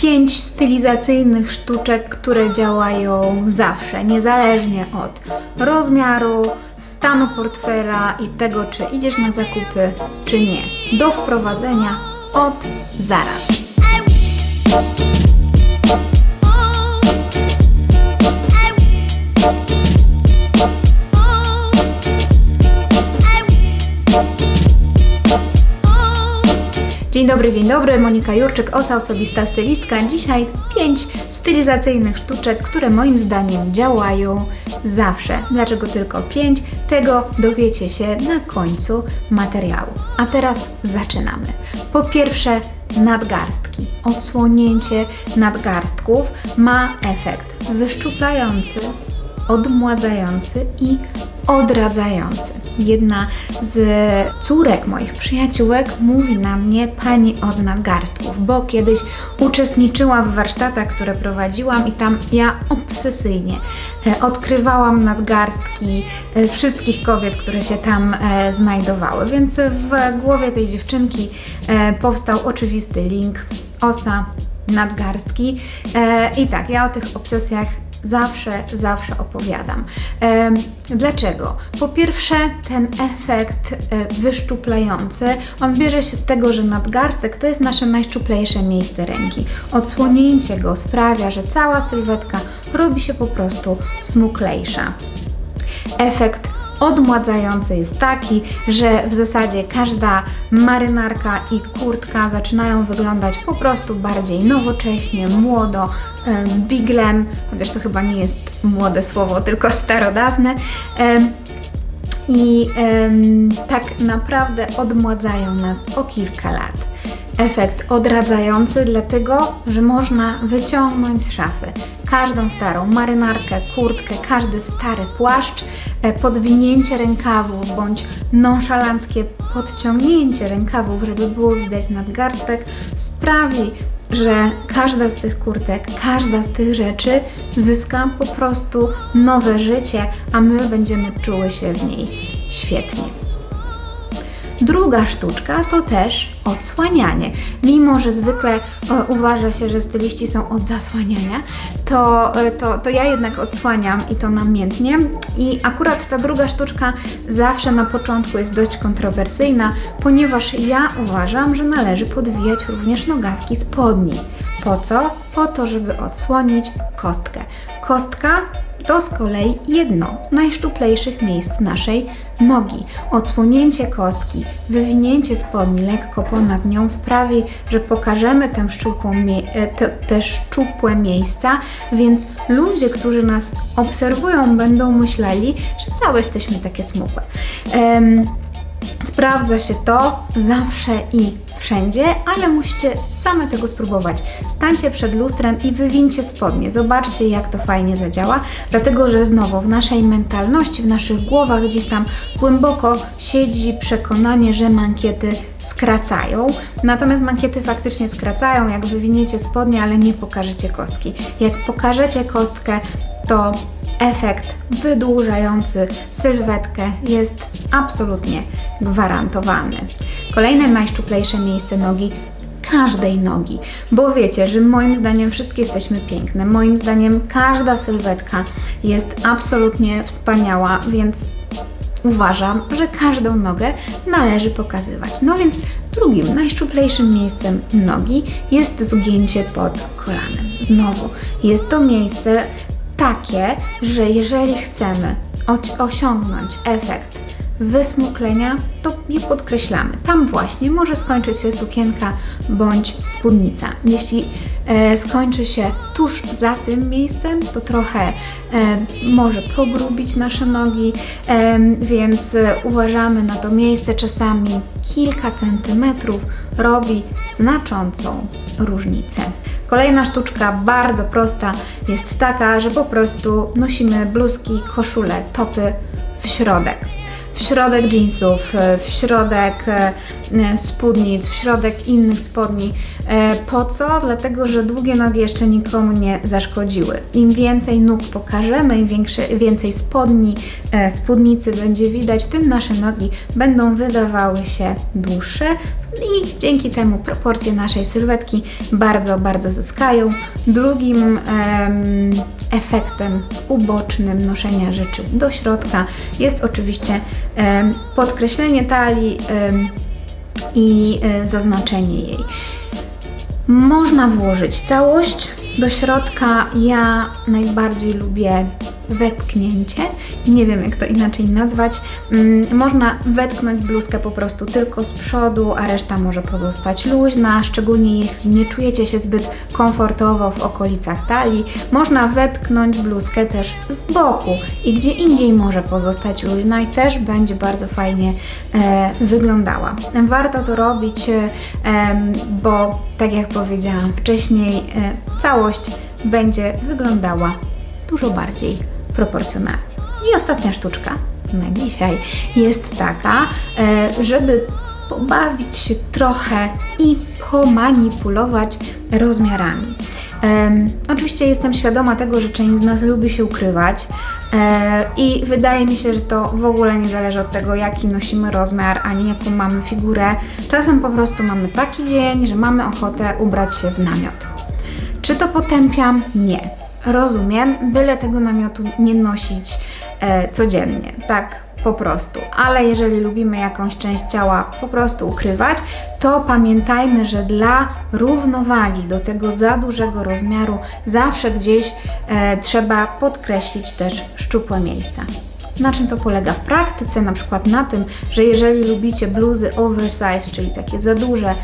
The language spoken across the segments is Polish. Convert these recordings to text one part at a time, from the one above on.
pięć stylizacyjnych sztuczek, które działają zawsze, niezależnie od rozmiaru, stanu portfela i tego, czy idziesz na zakupy, czy nie. Do wprowadzenia od zaraz. Dzień dobry, dzień dobry. Monika Jurczyk, osa osobista stylistka. Dzisiaj pięć stylizacyjnych sztuczek, które moim zdaniem działają zawsze. Dlaczego tylko pięć? Tego dowiecie się na końcu materiału. A teraz zaczynamy. Po pierwsze, nadgarstki. Odsłonięcie nadgarstków ma efekt wyszczuplający, odmładzający i odradzający. Jedna z córek moich przyjaciółek mówi na mnie pani od nadgarstków, bo kiedyś uczestniczyłam w warsztatach, które prowadziłam i tam ja obsesyjnie e, odkrywałam nadgarstki e, wszystkich kobiet, które się tam e, znajdowały. Więc w głowie tej dziewczynki powstał oczywisty link osa nadgarstki. I tak, ja o tych obsesjach zawsze, zawsze opowiadam. Dlaczego? Po pierwsze, ten efekt e, wyszczuplający, on bierze się z tego, że nadgarstek to jest nasze najszczuplejsze miejsce ręki. Odsłonięcie go sprawia, że cała sylwetka robi się po prostu smuklejsza. Efekt odmładzający jest taki, że w zasadzie każda marynarka i kurtka zaczynają wyglądać po prostu bardziej nowocześnie, młodo, z biglem, chociaż to chyba nie jest młode słowo, tylko starodawne. I tak naprawdę odmładzają nas o kilka lat. Efekt odradzający, dlatego że można wyciągnąć z szafy każdą starą marynarkę, kurtkę, każdy stary płaszcz, e, podwinięcie rękawów bądź nonszalanckie podciągnięcie rękawów, żeby było widać nadgarstek, sprawi, że każda z tych kurtek, każda z tych rzeczy zyska po prostu nowe życie, a my będziemy czuły się w niej świetnie. Druga sztuczka to też odsłanianie. Mimo, że zwykle e, uważa się, że styliści są od zasłaniania, to, e, to, to ja jednak odsłaniam i to namiętnie. I akurat ta druga sztuczka zawsze na początku jest dość kontrowersyjna, ponieważ ja uważam, że należy podwijać również nogawki spodni. Po co? Po to, żeby odsłonić kostkę. Kostka to z kolei jedno z najszczuplejszych miejsc naszej nogi. Odsłonięcie kostki, wywinięcie spodni lekko ponad nią sprawi, że pokażemy tę szczupłą e, te, te szczupłe miejsca, więc ludzie, którzy nas obserwują, będą myśleli, że całe jesteśmy takie smukłe. Em, Sprawdza się to zawsze i wszędzie, ale musicie same tego spróbować. Stańcie przed lustrem i wywincie spodnie. Zobaczcie, jak to fajnie zadziała, dlatego że znowu w naszej mentalności, w naszych głowach gdzieś tam głęboko siedzi przekonanie, że mankiety skracają. Natomiast mankiety faktycznie skracają, jak wywiniecie spodnie, ale nie pokażecie kostki. Jak pokażecie kostkę, to efekt wydłużający sylwetkę jest absolutnie gwarantowany. Kolejne najszczuplejsze miejsce nogi każdej nogi, bo wiecie, że moim zdaniem wszystkie jesteśmy piękne. Moim zdaniem każda sylwetka jest absolutnie wspaniała, więc uważam, że każdą nogę należy pokazywać. No więc drugim najszczuplejszym miejscem nogi jest zgięcie pod kolanem. Znowu, jest to miejsce takie, że jeżeli chcemy osiągnąć efekt wysmuklenia, to je podkreślamy. Tam właśnie może skończyć się sukienka bądź spódnica. Jeśli e, skończy się tuż za tym miejscem, to trochę e, może pogrubić nasze nogi, e, więc uważamy na to miejsce. Czasami kilka centymetrów robi znaczącą różnicę. Kolejna sztuczka, bardzo prosta, jest taka, że po prostu nosimy bluzki, koszule, topy w środek w środek jeansów, e, w środek e, e, spódnic, w środek innych spodni. E, Po co? Dlatego, że długie nogi jeszcze nikomu nie zaszkodziły. Im więcej nóg pokażemy, im większe, więcej spodni, e, spódnicy będzie widać, tym nasze nogi będą wydawały się dłuższe i dzięki temu proporcje naszej sylwetki bardzo, bardzo zyskają. Drugim em, efektem ubocznym noszenia rzeczy do środka jest oczywiście em, podkreślenie talii em, i e, zaznaczenie jej. Można włożyć całość do środka. Ja najbardziej lubię wetknięcie. Nie wiem, jak to inaczej nazwać. Mm, Można wetknąć bluzkę po prostu tylko z przodu, a reszta może pozostać luźna, szczególnie jeśli nie czujecie się zbyt komfortowo w okolicach talii. Można wetknąć bluzkę też z boku i gdzie indziej może pozostać luźna i też będzie bardzo fajnie e, wyglądała. Warto to robić, e, bo tak jak powiedziałam wcześniej, e, całość będzie wyglądała dużo bardziej proporcjonalnie. I ostatnia sztuczka na dzisiaj jest taka, e, żeby pobawić się trochę i pomanipulować rozmiarami. Em, oczywiście jestem świadoma tego, że część z nas lubi się ukrywać e, i wydaje mi się, że to w ogóle nie zależy od tego, jaki nosimy rozmiar, ani jaką mamy figurę. Czasem po prostu mamy taki dzień, że mamy ochotę ubrać się w namiot. Czy to potępiam? Nie. Rozumiem, byle tego namiotu nie nosić e, codziennie, tak po prostu. Ale jeżeli lubimy jakąś część ciała po prostu ukrywać, to pamiętajmy, że dla równowagi do tego za dużego rozmiaru zawsze gdzieś e, trzeba podkreślić też szczupłe miejsca. Na czym to polega w praktyce? Na przykład na tym, że jeżeli lubicie bluzy oversize, czyli takie za duże,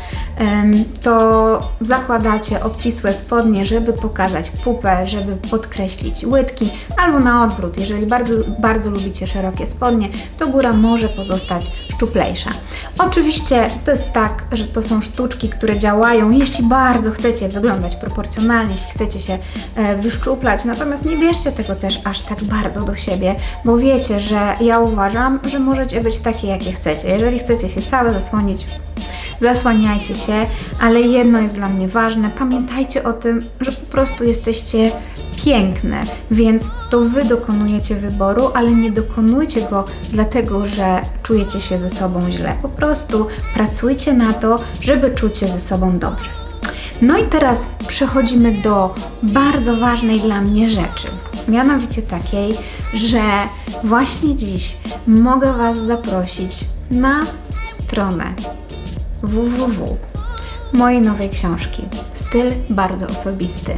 to zakładacie obcisłe spodnie, żeby pokazać pupę, żeby podkreślić łydki, albo na odwrót, jeżeli bardzo, bardzo lubicie szerokie spodnie, to góra może pozostać szczuplejsza. Oczywiście to jest tak, że to są sztuczki, które działają, jeśli bardzo chcecie wyglądać proporcjonalnie, jeśli chcecie się e, wyszczuplać, natomiast nie bierzcie tego też aż tak bardzo do siebie, bo wiecie, że ja uważam, że możecie być takie, jakie chcecie. Jeżeli chcecie się całe zasłonić, zasłaniajcie się, ale jedno jest dla mnie ważne, pamiętajcie o tym, że po prostu jesteście piękne, więc to Wy dokonujecie wyboru, ale nie dokonujcie go dlatego, że czujecie się ze sobą źle. Po prostu pracujcie na to, żeby czuć się ze sobą dobrze. No i teraz przechodzimy do bardzo ważnej dla mnie rzeczy. Mianowicie takiej, że właśnie dziś mogę Was zaprosić na stronę www mojej nowej książki. Styl bardzo osobisty.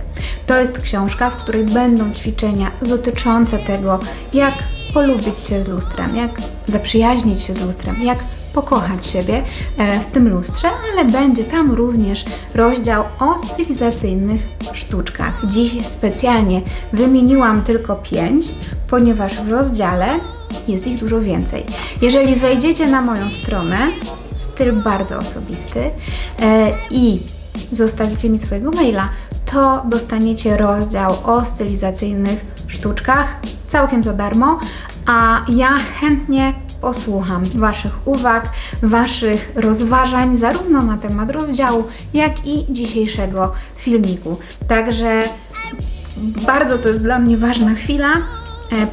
To jest książka, w której będą ćwiczenia dotyczące tego, jak polubić się z lustrem, jak zaprzyjaźnić się z lustrem, jak pokochać siebie e, w tym lustrze, ale będzie tam również rozdział o stylizacyjnych sztuczkach. Dziś specjalnie wymieniłam tylko pięć, ponieważ w rozdziale jest ich dużo więcej. Jeżeli wejdziecie na moją stronę, styl bardzo osobisty e, i zostawicie mi swojego maila, to dostaniecie rozdział o stylizacyjnych sztuczkach całkiem za darmo, a ja chętnie posłucham Waszych uwag, Waszych rozważań, zarówno na temat rozdziału, jak i dzisiejszego filmiku. Także bardzo to jest dla mnie ważna chwila,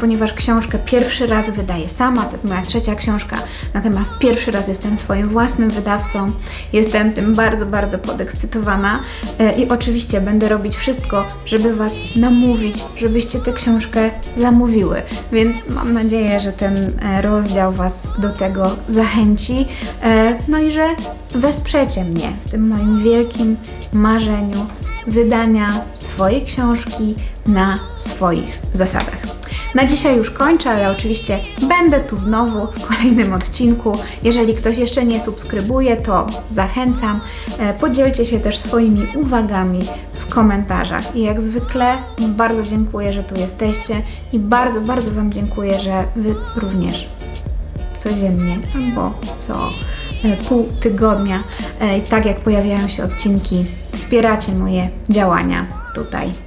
ponieważ książkę pierwszy raz wydaję sama, to jest moja trzecia książka, natomiast pierwszy raz jestem swoim własnym wydawcą. Jestem tym bardzo, bardzo podekscytowana e, i oczywiście będę robić wszystko, żeby Was namówić, żebyście tę książkę zamówiły. Więc mam nadzieję, że ten e, rozdział Was do tego zachęci, e, no i że wesprzecie mnie w tym moim wielkim marzeniu wydania swojej książki na swoich zasadach. Na dzisiaj już kończę, ale oczywiście będę tu znowu w kolejnym odcinku. Jeżeli ktoś jeszcze nie subskrybuje, to zachęcam. E, Podzielcie się też swoimi uwagami w komentarzach. I jak zwykle bardzo dziękuję, że tu jesteście i bardzo, bardzo Wam dziękuję, że Wy również codziennie albo co e, pół tygodnia, e, tak jak pojawiają się odcinki, wspieracie moje działania tutaj